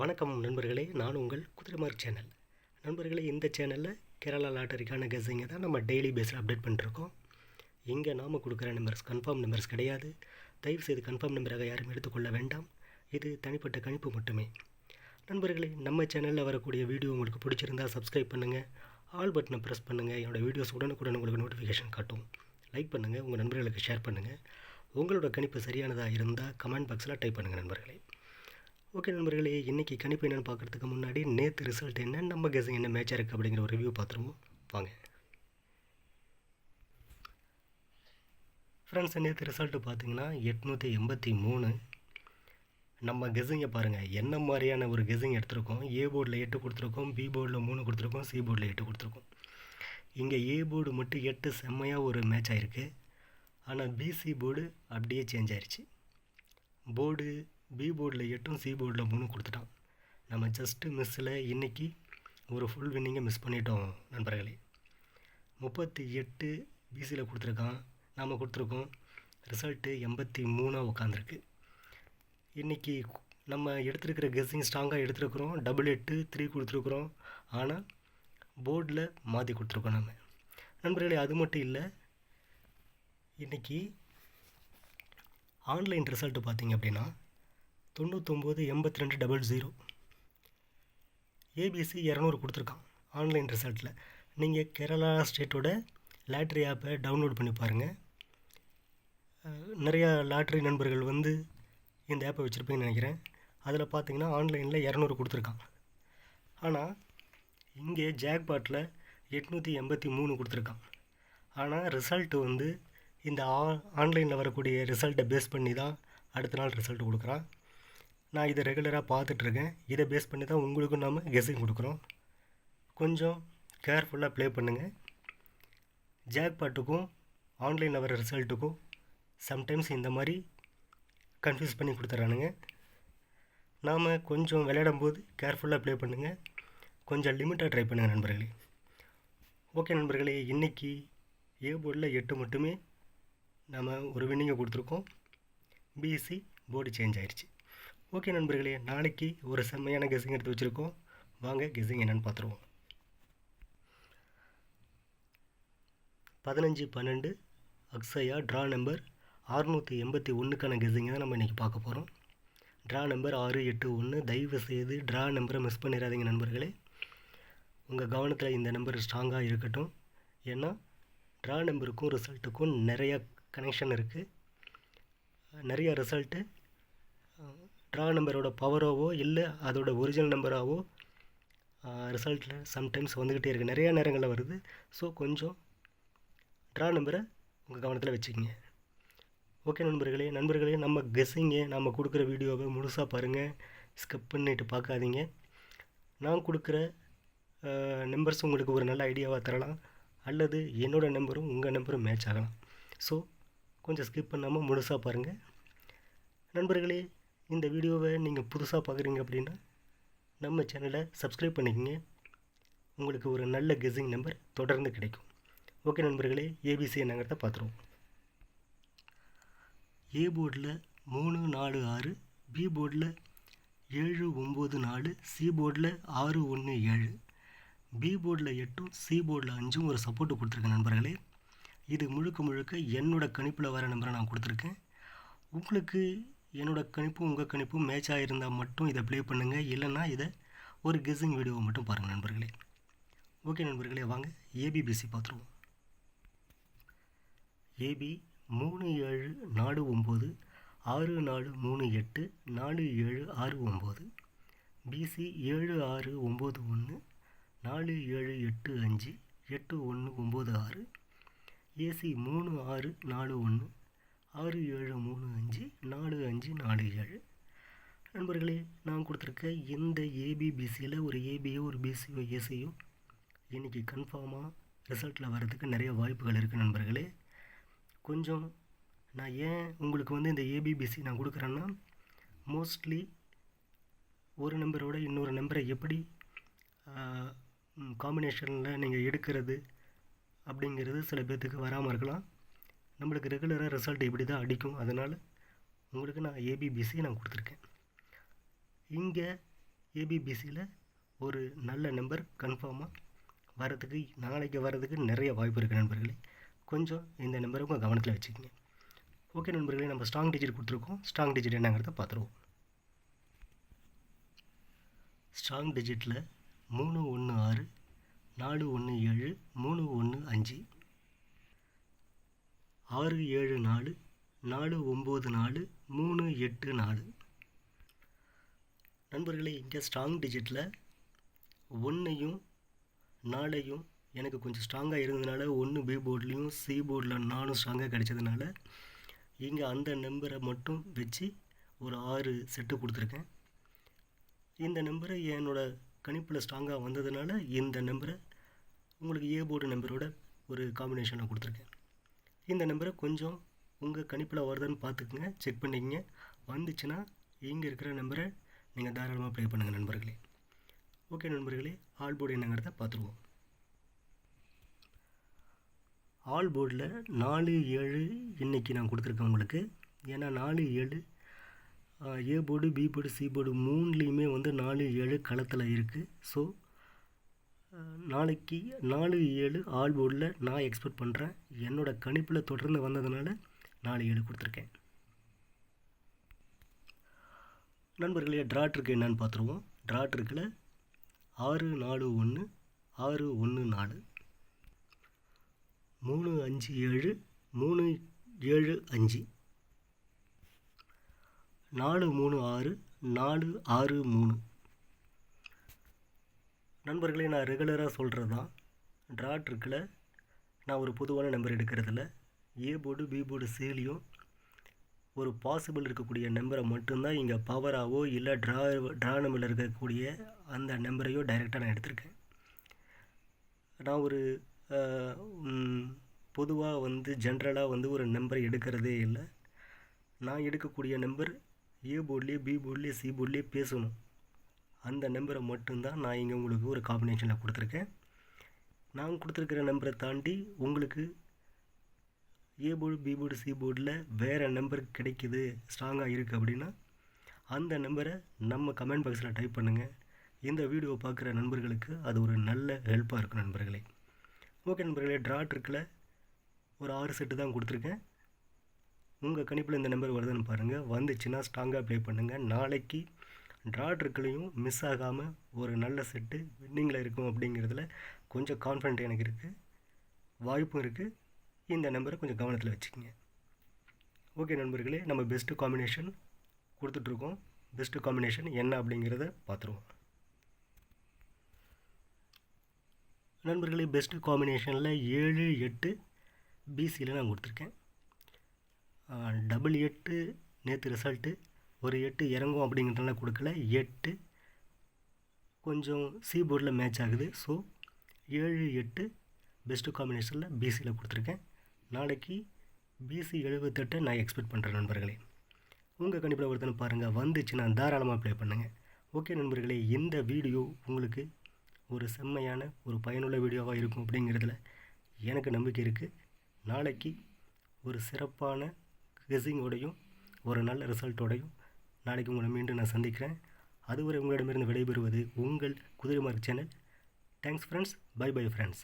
வணக்கம் நண்பர்களே நான் உங்கள் குதிரைமார்க் சேனல். நண்பர்களே இந்த சேனலில் கேரளா லாட்டரிக்கான கெஸிங்கை தான் நம்ம டெய்லி பேஸில் அப்டேட் பண்ணிருக்கோம். இங்கே நாம் கொடுக்குற நம்பர்ஸ் கன்ஃபார்ம் நம்பர்ஸ் கிடையாது. தயவு செய்து கன்ஃபார்ம் நம்பராக யாரும் எடுத்துக்கொள்ள வேண்டாம். இது தனிப்பட்ட கணிப்பு மட்டுமே. நண்பர்களே நம்ம சேனலில் வரக்கூடிய வீடியோ உங்களுக்கு பிடிச்சிருந்தா சப்ஸ்கிரைப் பண்ணுங்கள் ஆல் பட்டனை ப்ரெஸ் பண்ணுங்கள் என்னோடய வீடியோஸ் உடனுக்குடன் உங்களுக்கு நோட்டிஃபிகேஷன் காட்டும். லைக் பண்ணுங்கள் உங்கள் நண்பர்களுக்கு ஷேர் பண்ணுங்கள் உங்களோட கணிப்பு சரியானதாக இருந்தால் கமெண்ட் பாக்ஸில் டைப் பண்ணுங்கள் நண்பர்களே. ஓகே நண்பர்களே இன்றைக்கி கணிப்பு என்னென்னு பார்க்குறதுக்கு முன்னாடி நேற்று ரிசல்ட் என்ன நம்ம கெஸிங் என்ன மேட்சாக இருக்குது அப்படிங்கிற ஒரு ரிவ்யூ பார்த்துருவோம். வாங்க. ஃப்ரெண்ட்ஸ் நேற்று ரிசல்ட்டு பார்த்தீங்கன்னா எட்நூற்றி எண்பத்தி மூணு. நம்ம கெஸிங்கை பாருங்கள் என்ன மாதிரியான ஒரு கெஸிங் எடுத்திருக்கோம்? ஏ போர்டில் எட்டு கொடுத்துருக்கோம் பி போர்டில் மூணு கொடுத்துருக்கோம் சி போர்டில் எட்டு கொடுத்துருக்கோம். இங்கே ஏ போர்டு மட்டும் எட்டு செம்மையாக ஒரு மேட்ச் ஆகிருக்கு ஆனால் பிசி போர்டு அப்படியே சேஞ்ச் ஆயிடுச்சு போர்டு பி போர்டில் எட்டும் சி போர்டில் மூணு கொடுத்துட்டான். நம்ம ஜஸ்ட்டு மிஸ்ஸில் இன்றைக்கி ஒரு ஃபுல் வின்னிங்கை மிஸ் பண்ணிட்டோம் நண்பர்களே. முப்பத்தி எட்டு பிசியில் கொடுத்துருக்கான் நாம் கொடுத்துருக்கோம். ரிசல்ட்டு எண்பத்தி மூணாக உட்காந்துருக்கு இன்றைக்கி நம்ம எடுத்துருக்கிற கெஸ்ஸிங் ஸ்ட்ராங்காக எடுத்துருக்குறோம் டபுள் எட்டு த்ரீ கொடுத்துருக்குறோம். ஆனால் போர்டில் மாற்றி கொடுத்துருக்கோம் நம்ம நண்பர்களே அது மட்டும் இல்லை இன்றைக்கி ஆன்லைன் ரிசல்ட்டு பார்த்தீங்க அப்படின்னா தொண்ணூத்தொம்பது எண்பத்தி ரெண்டு டபுள் ஜீரோ ஏபிசி இரநூறு கொடுத்துருக்கான் ஆன்லைன் ரிசல்ட்டில் நீங்கள் கேரளா ஸ்டேட்டோட லாட்ரி ஆப்பை டவுன்லோட் பண்ணி பாருங்கள் நிறையா லாட்ரி நண்பர்கள் வந்து இந்த ஆப்பை வச்சுருப்பீங்கன்னு நினைக்கிறேன். அதில் பார்த்தீங்கன்னா ஆன்லைனில் இரநூறு கொடுத்துருக்கான் ஆனால் இங்கே ஜாக்பாட்டில் எட்நூற்றி எண்பத்தி மூணு கொடுத்துருக்கான். ஆனால் ரிசல்ட்டு வந்து இந்த ஆ ஆன்லைனில் வரக்கூடிய ரிசல்ட்டை பேஸ் பண்ணி தான் அடுத்த நாள் ரிசல்ட் கொடுக்குறான். நான் இதை ரெகுலராக பார்த்துட்ருக்கேன் இதை பேஸ் பண்ணி தான் உங்களுக்கும் நாம் கெஸ்ஸிங் கொடுக்குறோம். கொஞ்சம் கேர்ஃபுல்லாக ப்ளே பண்ணுங்கள் ஜாக்பாட்டுக்கும் ஆன்லைனில் வர ரிசல்ட்டுக்கும் சம்டைம்ஸ் இந்த மாதிரி கன்ஃபியூஸ் பண்ணி கொடுத்துட்றானுங்க நாம் கொஞ்சம் விளையாடும் போது கேர்ஃபுல்லாக ப்ளே பண்ணுங்கள் கொஞ்சம் லிமிட்டாக ட்ரை பண்ணுங்கள் நண்பர்களே. ஓகே நண்பர்களே இன்றைக்கி ஏ போர்டில் எட்டு மட்டுமே நம்ம ஒரு வின்னிங்கை கொடுத்துருக்கோம். பிஎஸ்சி போர்டு சேஞ்ச் ஆயிடுச்சு ஓகே நண்பர்களே நாளைக்கு ஒரு செம்மையான கெஸிங் எடுத்து வச்சுருக்கோம். வாங்க கெஸிங் என்னென்னு பார்த்துருவோம். பதினஞ்சு பன்னெண்டு அக்ஸையா ட்ரா நம்பர் அறுநூற்றி எண்பத்தி ஒன்றுக்கான கெஸிங்கை தான் நம்ம இன்றைக்கி பார்க்க போகிறோம் ட்ரா நம்பர் ஆறு எட்டு ஒன்று தயவு செய்து ட்ரா நம்பரை மிஸ் பண்ணிடாதீங்க நண்பர்களே. உங்கள் கவனத்தில் இந்த நம்பர் ஸ்ட்ராங்காக இருக்கட்டும். ஏன்னா ட்ரா நம்பருக்கும் ரிசல்ட்டுக்கும் நிறையா கனெக்ஷன் இருக்குது நிறையா ரிசல்ட்டு ட்ரா நம்பரோட பவரோவோ இல்லை அதோட ஒரிஜினல் நம்பராகவோ ரிசல்ட்டில் சம்டைம்ஸ் வந்துக்கிட்டே இருக்குது நிறையா நேரங்களில் வருது. ஸோ கொஞ்சம் ட்ரா நம்பரை உங்கள் கவனத்தில் வச்சுக்கிங்க. ஓகே நண்பர்களே. நண்பர்களே நம்ம கெஸ்ஸிங்க நம்ம கொடுக்குற வீடியோவை முழுசாக பாருங்கள் ஸ்கிப் பண்ணிட்டு பார்க்காதீங்க. நான் கொடுக்குற நம்பர்ஸ் உங்களுக்கு ஒரு நல்ல ஐடியாவாக தரலாம். அல்லது என்னோடய நம்பரும் உங்கள் நம்பரும் மேட்ச் ஆகலாம். ஸோ கொஞ்சம் ஸ்கிப் பண்ணாமல் முழுசாக பாருங்கள் நண்பர்களே இந்த வீடியோவை நீங்கள் புதுசாக பார்க்குறீங்க அப்படின்னா நம்ம சேனலை சப்ஸ்கிரைப் பண்ணிக்கோங்க. உங்களுக்கு ஒரு நல்ல கெஸ்ஸிங் நம்பர் தொடர்ந்து கிடைக்கும். ஓகே நண்பர்களே ஏபிசி என்னங்கிறத பார்த்துருவோம். ஏ போர்டில் மூணு நாலு ஆறு பி போர்டில் ஏழு ஒம்பது நாலு சி போர்டில் ஆறு ஒன்று ஏழு பி போர்டில் எட்டும் சி போர்டில் அஞ்சும் ஒரு சப்போர்ட்டு கொடுத்துருக்கேன் நண்பர்களே. இது முழுக்க முழுக்க என்னோடய கணிப்பில் வர நம்பரை நான் கொடுத்துருக்கேன். உங்களுக்கு என்னோடய கணிப்பும் உங்கள் கணிப்பும் மேட்ச் ஆகிருந்தால் மட்டும் இதை ப்ளே பண்ணுங்கள் இல்லைன்னா இதை ஒரு கெஸ்ஸிங் வீடியோவை மட்டும் பாருங்கள் நண்பர்களே. ஓகே நண்பர்களே வாங்க ஏபிபிசி பார்த்துருவோம். ஏபி மூணு ஏழு நாலு ஒம்பது ஆறு நாலு மூணு எட்டு நாலு ஏழு ஆறு ஒம்பது பிசி ஏழு ஆறு ஒம்பது ஒன்று நாலு ஏழு எட்டு அஞ்சு எட்டு ஒன்று ஒம்பது ஆறு ஏசி மூணு ஆறு நாலு ஒன்று ஆறு ஏழு மூணு அஞ்சு நாலு அஞ்சு நாலு ஏழு. நண்பர்களே நான் கொடுத்துருக்க இந்த ஏபிபிசியில் ஒரு ஏபியோ ஒரு பிசியோ ஏசியோ இன்றைக்கி கன்ஃபார்மாக ரிசல்ட்டில் வர்றதுக்கு நிறைய வாய்ப்புகள் இருக்குது நண்பர்களே. கொஞ்சம் நான் ஏன் உங்களுக்கு வந்து இந்த ஏபிபிசி நான் கொடுக்குறேன்னா மோஸ்ட்லி ஒரு நம்பரோட இன்னொரு நம்பரை எப்படி காம்பினேஷனில் நீங்கள் எடுக்கிறது அப்படிங்கிறது சில பேர்த்துக்கு வராமல் இருக்கலாம். நம்மளுக்கு ரெகுலராக ரிசல்ட் இப்படி தான் அடிக்கும். அதனால் உங்களுக்கு நான் ஏபிபிசி நான் கொடுத்துருக்கேன். இங்கே ஏபிபிசியில் ஒரு நல்ல நம்பர் கன்ஃபார்மாக வரதுக்கு நாளைக்கு வர்றதுக்கு நிறைய வாய்ப்பு இருக்குது நண்பர்களே. கொஞ்சம் இந்த நம்பரை உங்கள் கவனத்தில் வச்சுக்கோங்க. ஓகே நண்பர்களே நம்ம ஸ்ட்ராங் டிஜிட் கொடுத்துருக்கோம். ஸ்ட்ராங் டிஜிட் என்னங்கிறத பார்த்துருவோம். ஸ்ட்ராங் டிஜிட்டில் மூணு ஒன்று ஆறு நாலு ஒன்று ஏழு மூணு ஒன்று அஞ்சு ஆறு ஏழு நாலு நாலு ஒம்பது நாலு மூணு எட்டு நாலு. நண்பர்களே இங்கே ஸ்ட்ராங் டிஜிட்டில் ஒன்றையும் நாளையும் எனக்கு கொஞ்சம் ஸ்ட்ராங்காக இருந்ததுனால ஒன்று பி போர்ட்லேயும் சி போர்டில் நானும் ஸ்ட்ராங்காக கிடைச்சதுனால இங்கே அந்த நம்பரை மட்டும் வச்சு ஒரு ஆறு செட்டு கொடுத்துருக்கேன். இந்த நம்பரை என்னோடய கணிப்பில் ஸ்ட்ராங்காக வந்ததுனால இந்த நம்பரை உங்களுக்கு ஏ போர்டு நம்பரோட ஒரு காம்பினேஷனில் கொடுத்துருக்கேன். இந்த நம்பரை கொஞ்சம் உங்கள் கணிப்பில் வருதுன்னு பார்த்துக்குங்க செக் பண்ணிக்கங்க. வந்துச்சுன்னா இங்கே இருக்கிற நம்பரை நீங்கள் தாராளமாக ப்ளே பண்ணுங்கள் நண்பர்களே. ஓகே நண்பர்களே ஆல் போர்டு என்னங்கிறத பார்த்துருவோம். ஆல் போர்டில் நாலு ஏழு இன்றைக்கி நான் கொடுத்துருக்கேன் உங்களுக்கு. ஏன்னா நாலு ஏழு A board B board C board மூணுலேயுமே வந்து நாலு ஏழு களத்தில் இருக்குது ஸோ நாளைக்கு நாலு ஏழு ஆல் போர்டில் நான் எக்ஸ்பெக்ட் பண்ணுறேன் என்னோடய கணிப்பில் தொடர்ந்து வந்ததுனால நாலு ஏழு கொடுத்துருக்கேன். நண்பர்களே ட்ராட் இருக்குது என்னென்னு பார்த்துருவோம். ட்ராட் இருக்குல்ல? ஆறு நாலு ஒன்று ஆறு ஒன்று நாலு. மூணு அஞ்சு ஏழு மூணு ஏழு அஞ்சு. நாலு மூணு ஆறு நாலு ஆறு மூணு. நண்பர்களே நான் ரெகுலராக சொல்கிறது தான் ட்ராட் இருக்குல்ல? நான் ஒரு பொதுவான நம்பர் எடுக்கிறதில்ல ஏ போர்டு பி போர்டு சிலையும் ஒரு பாசிபிள் இருக்கக்கூடிய நம்பரை மட்டும்தான் இங்கே பவராகவோ இல்லை ட்ரா ட்ரா நம்பரில் இருக்கக்கூடிய அந்த நம்பரையோ டைரெக்டாக நான் எடுத்திருக்கேன். நான் ஒரு பொதுவாக வந்து ஜென்ரலாக வந்து ஒரு நம்பரை எடுக்கிறதே இல்லை. நான் எடுக்கக்கூடிய நம்பர் ஏ போர்ட்லேயே பி போர்ட்லேயே சி போர்ட்லேயே பேசணும். அந்த நம்பரை மட்டும்தான் நான் இங்கே உங்களுக்கு ஒரு காம்பினேஷனில் கொடுத்துருக்கேன். நான் கொடுத்துருக்கிற நம்பரை தாண்டி உங்களுக்கு A board B board C போர்டில் வேறு நம்பர் கிடைக்குது ஸ்ட்ராங்காக இருக்குது அப்படின்னா அந்த நம்பரை நம்ம கமெண்ட் பாக்ஸில் டைப் பண்ணுங்கள் இந்த வீடியோ பார்க்குற நண்பர்களுக்கு அது ஒரு நல்ல ஹெல்ப்பாக இருக்கும் நண்பர்களே. ஓகே நண்பர்களே ட்ராட் இருக்குல்ல ஒரு ஆறு செட்டு தான் கொடுத்துருக்கேன். உங்கள் கணிப்பில் இந்த நம்பர் வருதுன்னு பாருங்கள் வந்துச்சுன்னா ஸ்ட்ராங்காக ப்ளே பண்ணுங்கள் நாளைக்கு ட்ராட் இருக்குலையும் மிஸ் ஆகாமல் ஒரு நல்ல செட்டு வின்னிங்கில் இருக்கும் அப்படிங்கிறதுல கொஞ்சம் கான்ஃபிடென்ட் எனக்கு இருக்குது வாய்ப்பும் இருக்குது இந்த நம்பரை கொஞ்சம் கவனத்தில் வச்சுக்கோங்க. ஓகே நண்பர்களே நம்ம பெஸ்ட்டு காம்பினேஷன் கொடுத்துட்ருக்கோம் பெஸ்ட்டு காம்பினேஷன் என்ன அப்படிங்கிறத பார்த்துருவோம். நண்பர்களே பெஸ்ட்டு காம்பினேஷனில் ஏழு எட்டு பிசியில் நான் கொடுத்துருக்கேன். டபுள் எட்டு நேற்று ரிசல்ட்டு ஒரு எட்டு இறங்கும் அப்படிங்கிறதுனால கொடுக்கல. எட்டு கொஞ்சம் சி போர்டில் மேட்ச் ஆகுது. ஸோ ஏழு எட்டு பெஸ்ட்டு காம்பினேஷனில் பிசியில் கொடுத்துருக்கேன். நாளைக்கு பிசி எழுபத்தெட்டை நான் எக்ஸ்பெக்ட் பண்ணுறேன் நண்பர்களே. உங்கள் கணிப்பில் ஒருத்தனை பாருங்கள் வந்துச்சுன்னா தாராளமாக ப்ளே பண்ணுங்கள் ஓகே நண்பர்களே இந்த வீடியோ உங்களுக்கு ஒரு செம்மையான ஒரு பயனுள்ள வீடியோவாக இருக்கும் அப்படிங்கிறதுல எனக்கு நம்பிக்கை இருக்குது நாளைக்கு ஒரு சிறப்பான கெஸிங்கோடையும் ஒரு நல்ல ரிசல்ட்டோடையும் நாளைக்கு உங்களை மீண்டும் நான் சந்திக்கிறேன். அதுவரை உங்களிடமிருந்து விடைபெறுவது உங்கள் குதிரைமார்க் channel thanks friends bye bye friends